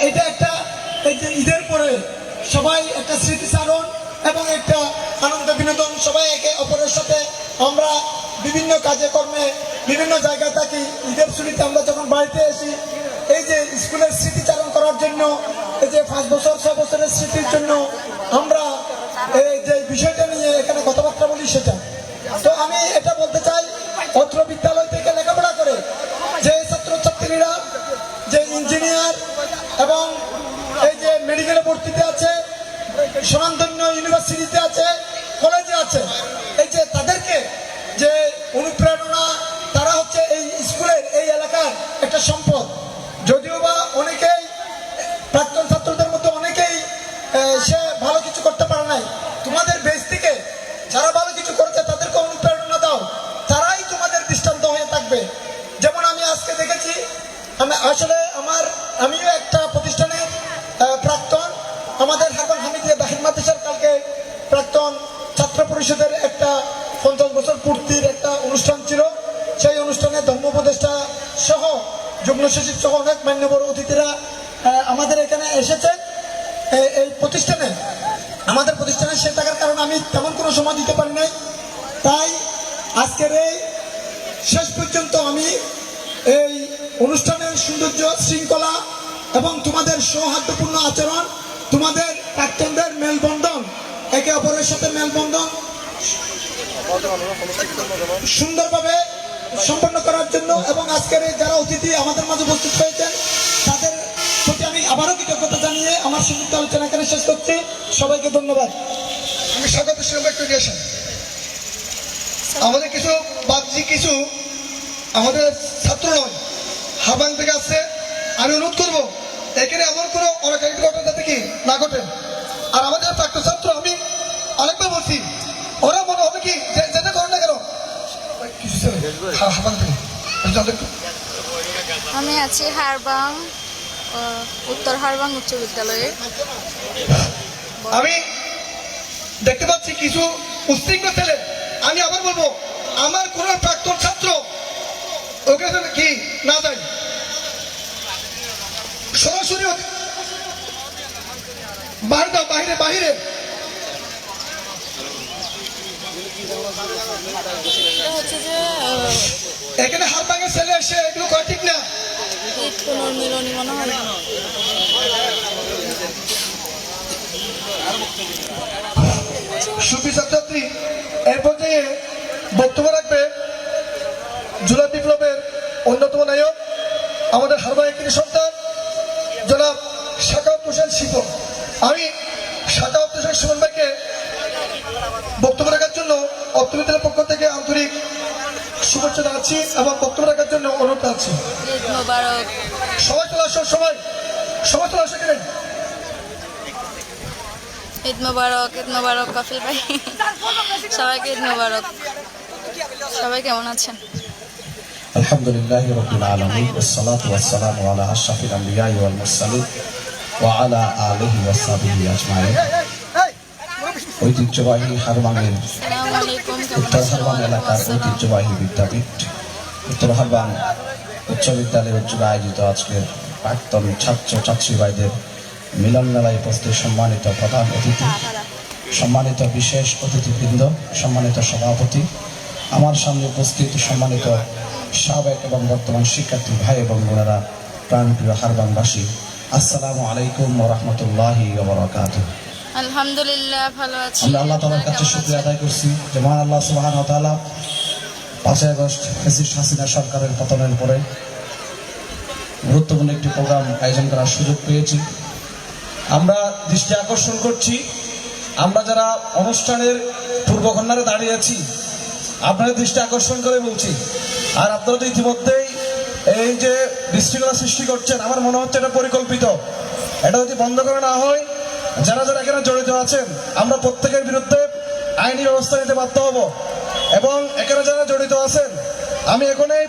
এটা একটা ঈদের পরে সবাই একটা স্মৃতিচারণ এবং একটা আনন্দ বিনোদন সবাই একে অপরের সাথে। আমরা বিভিন্ন কাজে কর্মে বিভিন্ন জায়গায় থাকি। ঈদের ছুটিতে আমরা যখন বাড়িতে আসি, এই যে স্কুলের স্মৃতিচারণ করার জন্য, এই যে পাঁচ বছর, ছয় বছরের স্মৃতির জন্য আমরা এই যে বিষয়টা মেডিকেলে ভর্তিতে আছে স্বনামধন্য ইউনিভার্সিটিতে আছে, কলেজে আছে। এই যে তাদেরকে যে অনুপ্রেরণা, তারা হচ্ছে এই স্কুলের, এই এলাকার একটা সম্পদ। যদিও বা অনেকেই, প্রাক্তন ছাত্রদের মধ্যে অনেকেই সে ভালো কিছু করতে পারে নাই। তোমাদের বেশ থেকে যারা ভালো কিছু করেছে, তাদেরকে অনুপ্রেরণা দাও। তারাই তোমাদের দৃষ্টান্ত হয়ে থাকবে। যেমন আমি আজকে দেখেছি, আমি আসলে আমার, আমিও মান্যবর অতিথিরা আমাদের এখানে এসেছেন এই- এই প্রতিষ্ঠানে, আমাদের প্রতিষ্ঠানে সে থাকার কারণে আমি তেমন কোনো সময় দিতে পারি নাই। তাই আজকের এই শেষ পর্যন্ত আমি এই অনুষ্ঠানের সৌন্দর্য, শৃঙ্খলা এবং তোমাদের সৌহার্দ্যপূর্ণ আচরণ, তোমাদের প্রাক্তনদের মেলবন্ধন, একে অপরের সাথে মেলবন্ধন সুন্দরভাবে সম্পন্ন করার জন্য এবং আজকের যারা অতিথি আমাদের মাঝে উপস্থিত হয়েছেন, তাদের প্রতি আমি আবারও কৃতজ্ঞতা জানিয়ে আমার সংযুক্ত আলোচনা এখানে শেষ করছি। সবাইকে ধন্যবাদ। আমি স্বাগত আমাদের কিছু বাহ্যিক কিছু আমাদের ছাত্র নয়, হাবাং থেকে আসছে। আমি অনুরোধ করব, এখানে এমন কোনো যাতে কি না ঘটে। আর আমাদের প্রাক্তন ছাত্র আমি অনেকবার বলছি ওরা মনে হবে কি যে- যেটা করে না কেন ওই কিছু ছেলে, হা- হাবাং থেকে যাদের একটু আমি আছি হারবাং উত্তর হারবাং উচ্চ বিদ্যালয়ে। আমি দেখতে পাচ্ছি কিছু উশৃঙ্খল ছেলে। আমি আবার বলব আমার কোন প্রাক্তন ছাত্র ওকে কি না যায় সরাসরি বাহিরে বাহিরে এটা হচ্ছে যে আহ, এখানে হার ভাঙের ছেলে এসে এগুলো ঠিক না। পুনর্মিলনী মনে হয় সুফি ছাত্রছাত্রী এর পর্যায়ে বক্তব্য রাখবে জুলাই বিপ্লবের অন্যতম নায়ক আমাদের হারবাই একটি সন্তান জনাব শাকাউত হোসেন শিপন আমি শাকাউত হোসেন শিপন ভাইকে বক্তব্য রাখার জন্য অর্থবিদ্যালয়ের পক্ষ থেকে আন্তরিক শুভেচ্ছা জানাচ্ছি এবং বক্তব্য রাখার জন্য অনুরোধ আছি সবাই চলে আসো সবাই। সবাই চলে আসো ঈদ মোবারক ঈদ মোবারক কফিল ভাই। সবাইকে ঈদ মোবারক। সবাই কেমন আছেন? আলহামদুলিল্লাহ রবিল আলমী ওসালাত ওয়াসালাম আলা আশরাফিল আম্বিয়া ওয়াল মুরসালিন ওয়া আলা আলিহি ওয়া আলাইকুম কেমন উত্তর হারবাং এলাকার ঐতিহ্যবাহী বিদ্যাপীঠ। উত্তর হারবাং উচ্চ বিদ্যালয়ের উচ্চবে আয়োজিত আজকের প্রাক্তন ছাত্র ছাত্রী ভাইদের মিলন মেলায় উপস্থিত সম্মানিত প্রধান অতিথি সম্মানিত বিশেষ অতিথিবৃন্দ সম্মানিত সভাপতি আমার সামনে উপস্থিত সম্মানিত সাবেক এবং বর্তমান শিক্ষার্থী ভাই এবং বোনেরা প্রাণপ্রিয় হারবাংবাসী আসসালামু আলাইকুম রহমতুল্লাহি ওবরাকাতুহ আলহামদুলিল্লাহ ভালো আছি। আমরা আল্লাহ কাছে আদায় করছি। যে মহান আল্লাহ আগস্ট ফেসিস হাসিনা সরকারের পতনের পরে গুরুত্বপূর্ণ একটি প্রোগ্রাম আয়োজন করার সুযোগ পেয়েছি। আমরা দৃষ্টি আকর্ষণ করছি। আমরা যারা অনুষ্ঠানের পূর্বকন্যারে দাঁড়িয়ে আছি আপনাদের দৃষ্টি আকর্ষণ করে বলছি। আর আপনারা তো ইতিমধ্যেই এই যে বিশৃঙ্খলা সৃষ্টি করছেন আমার মনে হচ্ছে এটা পরিকল্পিত। এটা যদি বন্ধ করে না হয় যারা যারা এখানে জড়িত আছেন, আমরা প্রত্যেকের বিরুদ্ধে আইনি ব্যবস্থা নিতে বাধ্য হব। এবং এখানে যারা জড়িত আছেন, আমি এখনই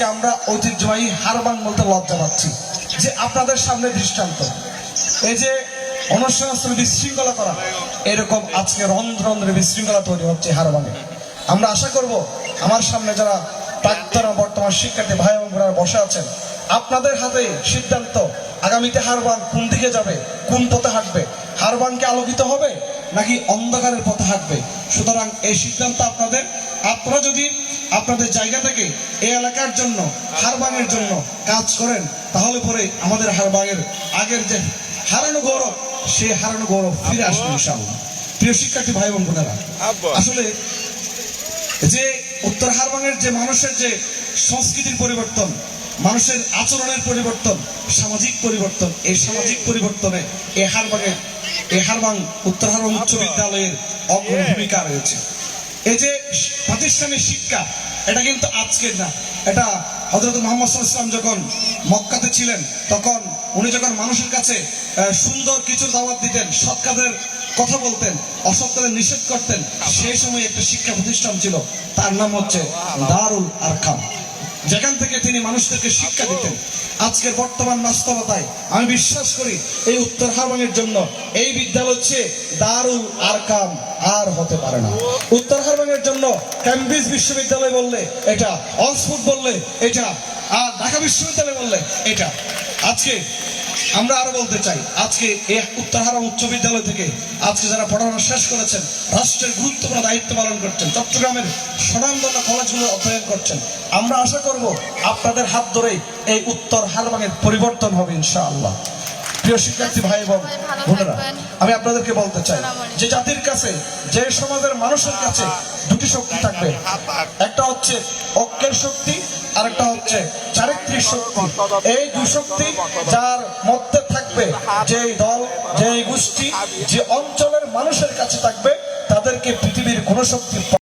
আজকে আমরা ঐতিহ্যবাহী হারবাং বলতে লজ্জা পাচ্ছি। যে আপনাদের সামনে দৃষ্টান্ত। এই যে অনুষ্ঠানস্থলে বিশৃঙ্খলা করা, এরকম আজকে রন্ধ্র রন্ধ্রে বিশৃঙ্খলা তৈরি হচ্ছে হারবাঙে। আমরা আশা করব, আমার সামনে যারা প্রাক্তন বর্তমান শিক্ষার্থী ভাই এবং বোনেরা বসে আছেন, আপনাদের হাতে সিদ্ধান্ত, আগামীতে হারবাং কোন দিকে যাবে, কোন পথে হাঁটবে, হারবাংকে আলোকিত হবে নাকি অন্ধকারের পথে হাঁটবে? সুতরাং এই সিদ্ধান্ত আপনাদের আপনারা যদি আপনাদের জায়গা থেকে এই এলাকার জন্য হারবাঙের জন্য কাজ করেন তাহলে পরে আমাদের হারবাঙের আগের যে হারানো গৌরব সেই হারানো গৌরব ফিরে আসবে ইনশাআল্লাহ। প্রিয় শিক্ষার্থী ভাই এবং বোনেরা আসলে যে উত্তর হারবাঙের যে মানুষের যে সংস্কৃতির পরিবর্তন মানুষের আচরণের পরিবর্তন সামাজিক পরিবর্তন এই সামাজিক পরিবর্তনে এ হারবাঙের এ হারবাং উত্তর হারবাং উচ্চ বিদ্যালয়ের অগ্রণী ভূমিকা রয়েছে। এই যে প্রাতিষ্ঠানিক শিক্ষা এটা কিন্তু আজকের না। এটা হজরত মোহাম্মদ সাল্লাম যখন মক্কাতে ছিলেন তখন উনি যখন মানুষের কাছে সুন্দর কিছু দাওয়াত দিতেন সৎ কাজের কথা বলতেন অসৎ কাজের নিষেধ করতেন সেই সময় একটা শিক্ষা প্রতিষ্ঠান ছিল। তার নাম হচ্ছে দারুল আরকাম। যেখান থেকে তিনি মানুষদেরকে শিক্ষা দিতেন। আজকের বর্তমান বাস্তবতায় আমি বিশ্বাস করি এই উত্তর হারবাঙের জন্য এই বিদ্যালয় হচ্ছে দারুল আর কাম আর হতে পারে না। উত্তর হারবাঙের জন্য ক্যামব্রিজ বিশ্ববিদ্যালয় বললে এটা অক্সফোর্ড বললে এটা আর ঢাকা বিশ্ববিদ্যালয় বললে এটা। আজকে আমরা আরও বলতে চাই, আজকে উত্তরহারা উচ্চ বিদ্যালয় থেকে আজকে যারা পড়াশোনা শেষ করেছেন, রাষ্ট্রের গুরুত্বপূর্ণ দায়িত্ব পালন করছেন, চট্টগ্রামের স্বনামধন্য কলেজগুলো অধ্যয়ন করছেন, আমরা আশা করব আপনাদের হাত ধরে এই উত্তর হারবাঙের পরিবর্তন হবে ইনশাআল্লাহ। প্রিয় শিক্ষার্থী ভাই এবং বোনেরা আমি আপনাদেরকে বলতে চাই যে জাতির কাছে যে সমাজের মানুষের কাছে দুটি শক্তি থাকবে। একটা হচ্ছে অজ্ঞের শক্তি আর একটা হচ্ছে চারিত্রিক শক্তি। এই দুই শক্তি যার মধ্যে থাকবে যে দল যে গোষ্ঠী যে অঞ্চলের মানুষের কাছে থাকবে তাদেরকে পৃথিবীর কোন শক্তি